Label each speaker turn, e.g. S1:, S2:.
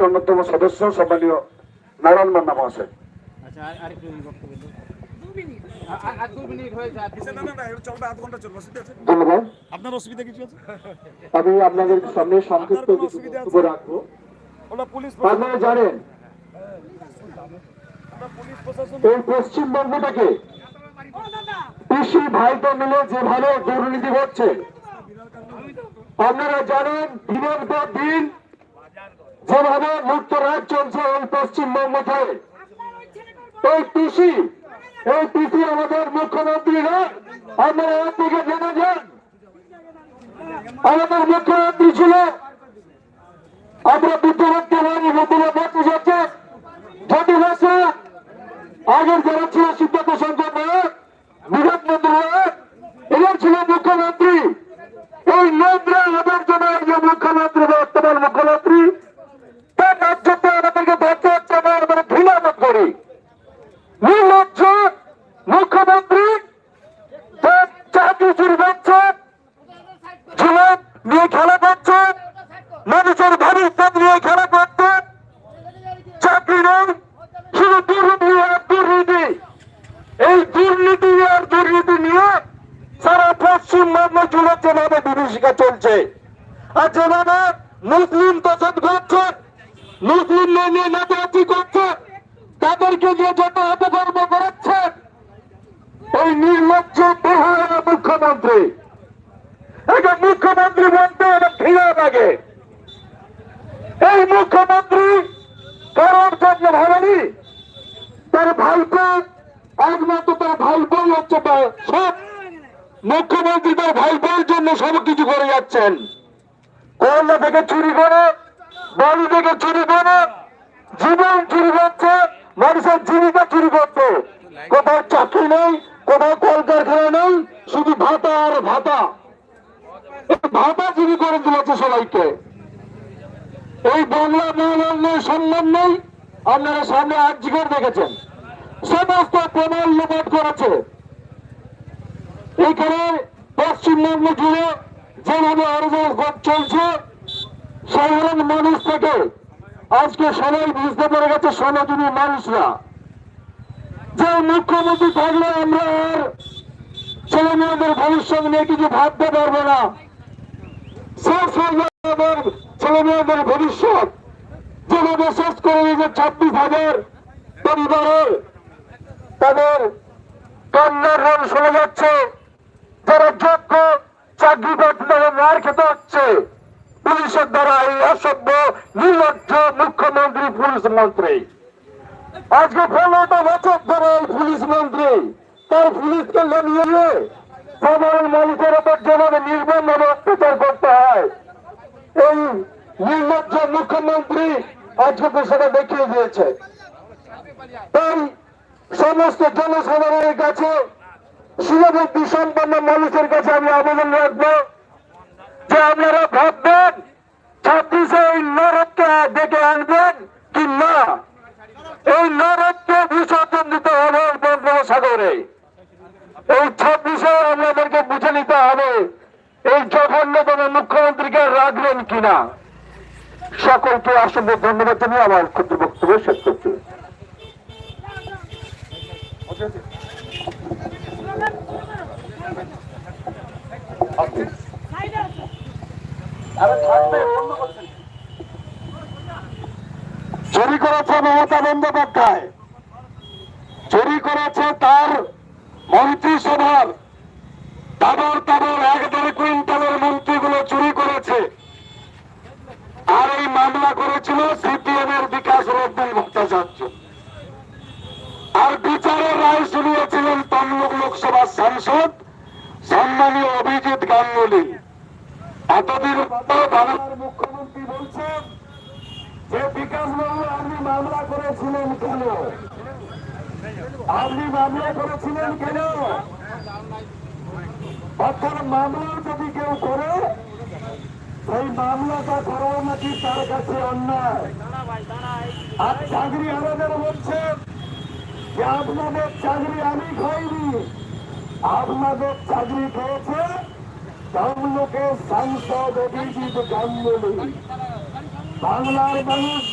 S1: অন্যতম সদস্য সম্মানীয় নারায়ণ মান্না মহাশয়।
S2: আচ্ছা আর আরেকটু বক্তব্য দিন। আর- আর- আর দু মিনিট হয়েছে আর দু
S3: না
S2: মিনিট।
S3: না না এটা চলবে আধ ঘণ্টা চলবে অসুবিধা আছে?
S1: ধন্যবাদ।
S3: আপনার অসুবিধা কিছু আছে?
S1: আমি আপনাদের সামনে সংক্ষিপ্ত কিছু? রাখব। আপনারা জানেন এই পশ্চিমবঙ্গটাকে কৃষি ভাইটা মিলে যেভাবে দুর্নীতি হচ্ছে আপনারা জানেন দিনের পর দিন যেভাবে মুক্ত রাজ চলছে এই পশ্চিমবঙ্গ থেকে এই কৃষি এই কৃষি আমাদের মুখ্যমন্ত্রী না, আপনারা আপনাকে জেনে যান। আমাদের মুখ্যমন্ত্রী ছিল, আমরা বিদ্যমান হয়নি বুদ্ধিমত বলতে যাচ্ছে যদি বছর আগের যারা ছিল সিদ্ধার্থ শঙ্কর নায়ক বিরাট মন্ত্রী নায়ক এরা ছিল মুখ্যমন্ত্রী এই নোংরা আবর্জনার যে মুখ্যমন্ত্রী বর্তমান মুখ্যমন্ত্রী তার রাজ্যতে আমাদেরকে ধরতে হচ্ছে আমরা আমরা ঘৃণাবোধ করি নির্লজ্জ মুখ্যমন্ত্রী তার চাকরি চুরি করছে নিয়ে খেলা করছে। মানুষের ভবিষ্যৎ নিয়ে খেলা করছে। চাকরি নেই, শুধু দুর্নীতি আর দুর্নীতি। এই দুর্নীতি আর দুর্নীতি নিয়ে সারা পশ্চিমবঙ্গ জুড়ে যেভাবে বিভীষিকা চলছে আর যেভাবে মুসলিম তোষণ করছে, মুসলিম নিয়ে নাচানাচি করছে, তাদেরকে নিয়ে যত অপকর্ম এই নির্লজ্জ বেহারা মুখ্যমন্ত্রী। একজন মুখ্যমন্ত্রী বলতে আমার ঘৃণা লাগে। এই মুখ্যমন্ত্রী কারোর জন্য ভাবেনি, তার ভাইপো, একমাত্র তার ভাইপোই হচ্ছে সব মুখ্যমন্ত্রী তার ভাইপোর জন্য সব কিছু করে যাচ্ছেন। করোনা থেকে চুরি করে বাড়ি থেকে চুরি করে, জীবন চুরি করছে মানুষের জীবিকা চুরি করছে কোথাও চাকরি নেই কোথাও কলকারখানা নেই শুধু ভাতা আর ভাতা এই ভাতা চুরি করে দিয়েছে সবাইকে। এই বাংলা সম্মান নেই, আপনারা সামনে দেখেছেন। সমস্ত প্রমাণ করেছে। এইখানে পশ্চিমবঙ্গ জুড়ে যেভাবে চলছে, সাধারণ মানুষ থেকে আজকে সবাই বুঝতে পেরে গেছে সনাতনী মানুষরা। যে মুখ্যমন্ত্রী থাকলে আমরা আর ছেলে মেয়েদের ভবিষ্যৎ নিয়ে কিছু ভাবতে পারব না শেষ হয়ে যাবে আমাদের ছেলে মেয়েদের ভবিষ্যৎ। যেভাবে শেষ করে দিয়েছে ছাব্বিশ হাজার পরিবারের, তাদের কন্যার ঋণ শুনে যাচ্ছে। যারা যোগ্য, চাকরি পাচ্ছে মার খেতে হচ্ছে। পুলিশের দ্বারা এই অসভ্য, নির্লজ্জ মুখ্যমন্ত্রী, পুলিশ মন্ত্রী। আজকে পনেরোটা বছর ধরে এই পুলিশ মন্ত্রী, তার পুলিশকে নিয়ে সাধারণ মানুষের ওপর যেভাবে নির্মম ভাবে অত্যাচার করতে হয়, এই নির্লজ্জ মুখ্যমন্ত্রী আজকে সেটা দেখিয়ে দিয়েছে। তাই সমস্ত জনসাধারণের কাছে শুভবুদ্ধি সম্পন্ন মানুষের কাছে আমি আবেদন রাখব যে আপনারা ভাববেন ছাব্বিশে এই নরককে ডেকে আনবেন কি না এই নরককে বিসর্জন দিতে হবে এই বঙ্গোপসাগরে এই ছাব্বিশে আমাদেরকে বুঝে নিতে হবে, এই জঘন্যতম মুখ্যমন্ত্রীকে রাখবেন কিনা। সকলকে অসংখ্য ধন্যবাদ জানিয়ে আমার ক্ষুদ্র বক্তব্য শেষ করছি। চুরি করেছে মমতা বন্দ্যোপাধ্যায়। চুরি করেছে তার মন্ত্রিসভার তাবর তাবর এক দেড় কুইন্টালের মন্ত্রীগুলো চুরি করেছে। আর এই মামলা করেছিল সিপিএম এর বিকাশ রব্দুল ভট্টাচার্য। আর বিচারের রায় শুনিয়েছিলেন তমলুক লোকসভার সাংসদ সম্মানীয় অভিজিৎ গাঙ্গুলি। এতদিন মুখ্যমন্ত্রী বলছেন যে বিকাশ বাবু আপনি মামলা করেছিলেন কেন? আপনি মামলা করেছিলেন কেন? অর্থাৎ মামলা যদি কেউ করে, সেই মামলাটা করাও নাকি তার কাছে অন্যায়? আর চাকরি আমাদের বলছেন যে আপনাদের চাকরি আমি খাইনি, আপনাদের চাকরি খেয়েছে তমলুকের সাংসদ অভিজিৎ গাঙ্গুলি। বাংলার মানুষ